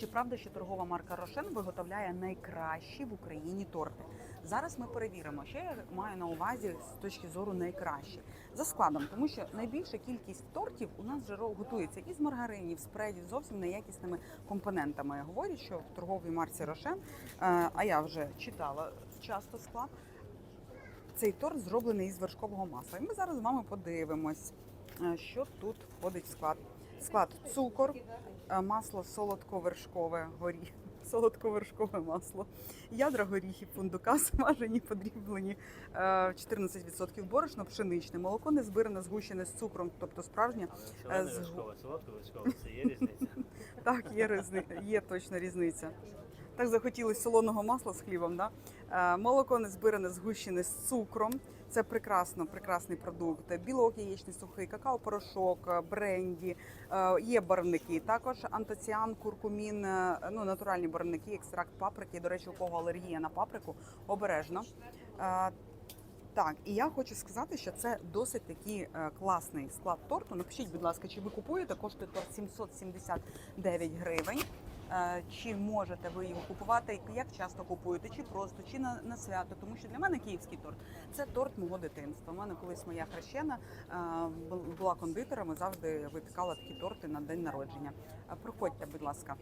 Чи правда, що торгова марка Рошен виготовляє найкращі в Україні торти? Зараз ми перевіримо, що я маю на увазі з точки зору найкраще за складом, тому що найбільша кількість тортів у нас вже готується із маргаринів, спредів, зовсім неякісними компонентами. Говорять, що в торговій марці Рошен, е, а я вже читала часто склад. Цей торт зроблений із вершкового масла. І ми зараз з вами подивимось, е, що тут входить в склад. Склад цукор, е, масло солодко-вершкове, горі, солодко-вершкове масло, ядра горіхів, фундука, смажені, подріблені, е, 14% борошно, пшеничне, молоко не збиране, згущене з цукром, тобто справжнє. Зелена з... вершкове, солодка вершкова, це є різниця. Так, є, різни... є точно різниця. Так захотілося солоного масла з хлібом. Да? Е, молоко не збиране, згущене з цукром. Це прекрасно, прекрасний продукт. Білок яєчний сухий, какао-порошок, е, бренді, е, є барвники. Також антоціан, куркумін, ну натуральні барвники, екстракт паприки. До речі, у кого алергія на паприку, обережно. Так, і я хочу сказати, що це досить такий класний склад торту. Напишіть, будь ласка, чи ви купуєте? Коштує торт 779 гривень. Е, Чи можете ви його купувати? Як часто купуєте? Чи просто, чи на, на свято? Тому що для мене київський торт це торт мого дитинства. У мене колись моя хрещена е, була кондитером і завжди випікала такі торти на день народження. Е, Проходьте, будь ласка.